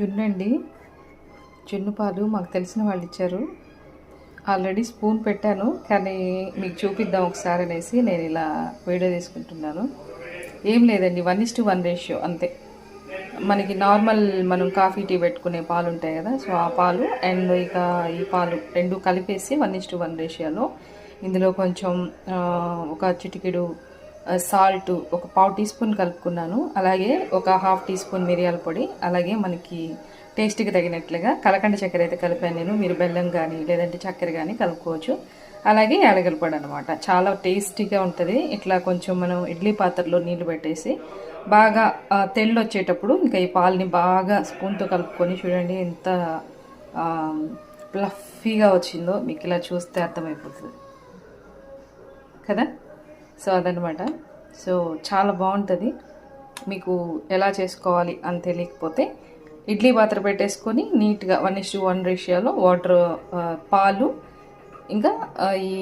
జున్నండి జున్ను పాలు మాకు తెలిసిన వాళ్ళు ఇచ్చారు. ఆల్రెడీ స్పూన్ పెట్టాను కానీ మీకు చూపిద్దాం ఒకసారి అనేసి నేను ఇలా వీడియో తీసుకుంటున్నాను ఏం లేదండి one is to one ratio అంతే. మనకి నార్మల్ మనం కాఫీ టీ పెట్టుకునే పాలు ఉంటాయి కదా సో ఆ పాలు అండ్ ఇక ఈ పాలు రెండు కలిపేసి వన్ ఇస్ టు వన్ రేషియోలో ఇందులో కొంచెం ఒక చిటికెడు సాల్ట్ ఒక పావు టీ స్పూన్ కలుపుకున్నాను. అలాగే ఒక హాఫ్ టీ స్పూన్ మిరియాల పొడి అలాగే మనకి టేస్ట్కి తగినట్లుగా కలకండ చక్కెర అయితే కలిపాను నేను. మీరు బెల్లం కానీ లేదంటే చక్కెర కానీ కలుపుకోవచ్చు. అలాగే యాలగల పొడి అనమాట చాలా టేస్టీగా ఉంటుంది. ఇట్లా కొంచెం మనం ఇడ్లీ పాత్రలో నీళ్ళు పెట్టేసి బాగా తెళ్ళు వచ్చేటప్పుడు ఇంకా ఈ పాలని బాగా స్పూన్తో కలుపుకొని చూడండి ఎంత ప్లఫీగా వచ్చిందో. మీకు ఇలా చూస్తే అర్థమైపోతుంది. కదా? సో అదనమాట సో చాలా బాగుంటుంది. మీకు ఎలా చేసుకోవాలి అని తెలియకపోతే ఇడ్లీ పాత్ర పెట్టేసుకొని నీట్గా వన్ ఇష్యూ వన్ రేషియోలో వాటర్ పాలు ఇంకా ఈ